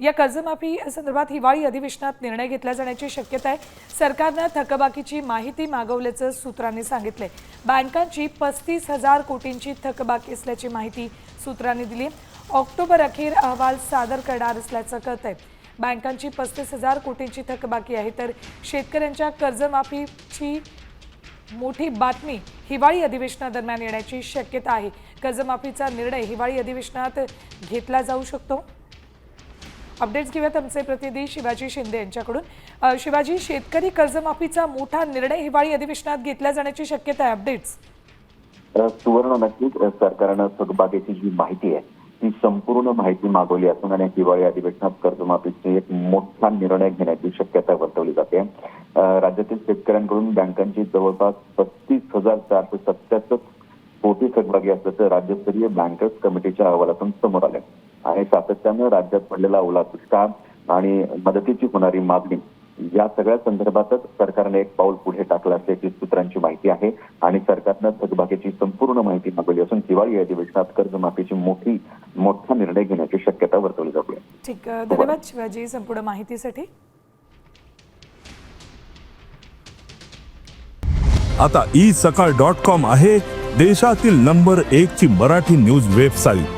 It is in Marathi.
या कर्जमाफी संदर्भात हिवाळी अधिवेशनात निर्णय घेतला जाण्याची शक्यता आहे. सरकारनं थकबाकीची माहिती मागवल्याचं सूत्रांनी सांगितले बँकांची पस्तीस हजार कोटींची थकबाकी असल्याची माहिती सूत्रांनी दिली ऑक्टोबर अखेर अहवाल सादर करणार असल्याचं कळत आहे बँकांची पस्तीस हजार कोटींची थकबाकी आहे तर शेतकऱ्यांच्या कर्जमाफीची मोठी बातमी हिवाळी अधिवेशनादरम्यान येण्याची शक्यता आहे. कर्जमाफीचा निर्णय हिवाळी अधिवेशनात घेतला जाऊ शकतो. अपडेट्स घेऊयात आमचे प्रतिनिधी शिवाजी शिंदे यांच्याकडून. शिवाजी शेतकरी कर्जमाफीचा मोठा निर्णय हिवाळी अधिवेशनात घेतला जाण्याची शक्यता आहे. अपडेट्स सुवर्ण नक्कीच सरकारनं थकबाकीची जी माहिती आहे ती संपूर्ण माहिती मागवली असून आणि हिवाळी अधिवेशनात कर्जमाफीचे एक मोठा निर्णय घेण्याची शक्यता वर्तवली जाते. राज्यातील शेतकऱ्यांकडून बँकांची जवळपास पस्तीस हजार चारशे सत्याहत्तर कोटी थकबाकी असल्याचं राज्यस्तरीय बँकर्स कमिटीच्या अहवालातून समोर आलं सातत्यानं राज्यात पडलेला ओला दुष्काळ आणि मदतीची होणारी मागणी या सगळ्या संदर्भातच सरकारने एक पाऊल पुढे टाकलं असल्याची सूत्रांची माहिती आहे आणि सरकारनं थकबाकीची संपूर्ण माहिती मागवली असून हिवाळी अधिवेशनात कर्जमाफीची मोठी मोठा निर्णय घेण्याची शक्यता वर्तवली जाते ठीक धन्यवाद. शिवाजी संपूर्ण माहितीसाठी. आता ई सकाळ डॉट कॉम आहे देशातील नंबर एक ची मराठी न्यूज वेबसाईट